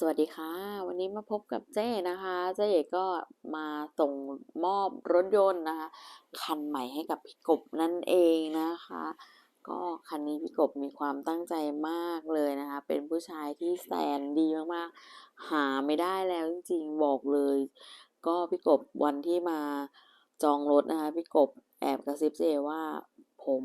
สวัสดีค่ะ วันนี้มาพบกับเจ้นะคะ เจ้ก็มาส่งมอบรถยนต์นะคะ คันใหม่ให้กับพี่กบนั่นเองนะคะ ก็คันนี้พี่กบมีความตั้งใจมากเลยนะคะ เป็นผู้ชายที่แสนดีมากๆ หาไม่ได้แล้วจริงๆบอกเลย ก็พี่กบวันที่มาจองรถนะคะ พี่กบแอบกระซิบเจว่าผม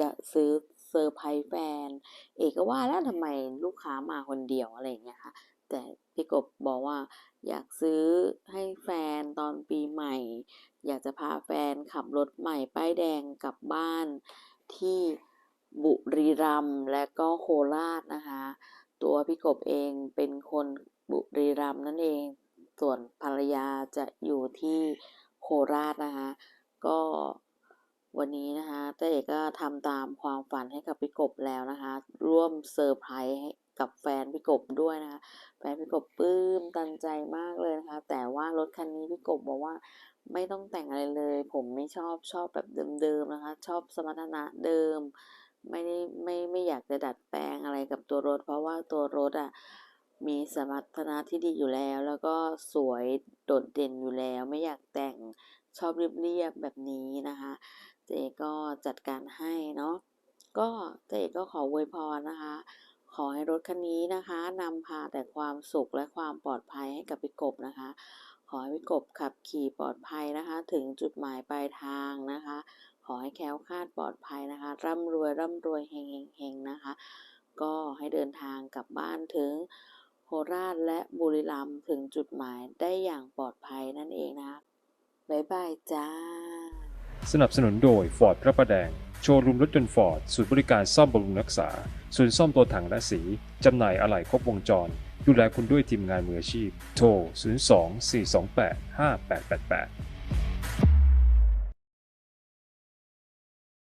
จะซื้อ เซอร์ไพรส์แฟน เอกก็ว่าแล้วทำไมลูกค้ามาคนเดียวอะไรอย่างเงี้ยค่ะ แต่พี่กบบอกว่าอยากซื้อให้แฟนตอนปีใหม่ อยากจะพาแฟนขับรถใหม่ป้ายแดงกลับบ้านที่บุรีรัมย์และก็โคราชนะคะ ตัวพี่กบเองเป็นคนบุรีรัมย์นั่นเอง ส่วนภรรยาจะอยู่ที่โคราชนะคะ ก็ วันนี้นะคะเต้เอกก็ทำตามความฝันให้กับพี่กบแล้วนะคะ ร่วมเซอร์ไพรส์กับแฟนพี่กบด้วยนะคะ แฟนพี่กบปลื้มตันใจมากเลยนะคะ แต่ว่ารถคันนี้พี่กบบอกว่าไม่ต้องแต่งอะไรเลย ผมไม่ชอบชอบแบบเดิมๆนะคะ ชอบสมรรถนะเดิม ไม่ได้ไม่ไม่อยากจะดัดแปลงอะไรกับตัวรถ เพราะว่าตัวรถอะ มีสมรรถนะที่ดีอยู่แล้ว แล้วก็สวยโดดเด่นอยู่แล้วไม่อยากแต่งชอบเรียบๆแบบนี้นะคะ เจก็จัดการให้เนาะก็เจก็ขออวยพรนะคะ ขอให้รถคันนี้นะคะนำพาแต่ความสุขและความปลอดภัยให้กับพี่กบนะคะ ขอให้พี่กบขับขี่ปลอดภัยนะคะ ถึงจุดหมายปลายทางนะคะ ขอให้แคล้วคลาดปลอดภัยนะคะ ร่ำรวยร่ำรวยเฮงเฮงนะคะ ก็ให้เดินทางกลับบ้านถึง ราชและบุรีรัมย์ถึงจุดหมายได้อย่างปลอดภัยนั่นเองนะบ๊ายบายจ้า สนับสนุนโดย Ford พระประแดง โชว์รูมรถยนต์ฟอร์ดศูนย์บริการซ่อมบำรุงรักษา ศูนย์ซ่อมตัวถังและสี จำหน่ายอะไหล่ครบวงจร ดูแลคุณด้วยทีมงานมืออาชีพ โทร 02 428 5888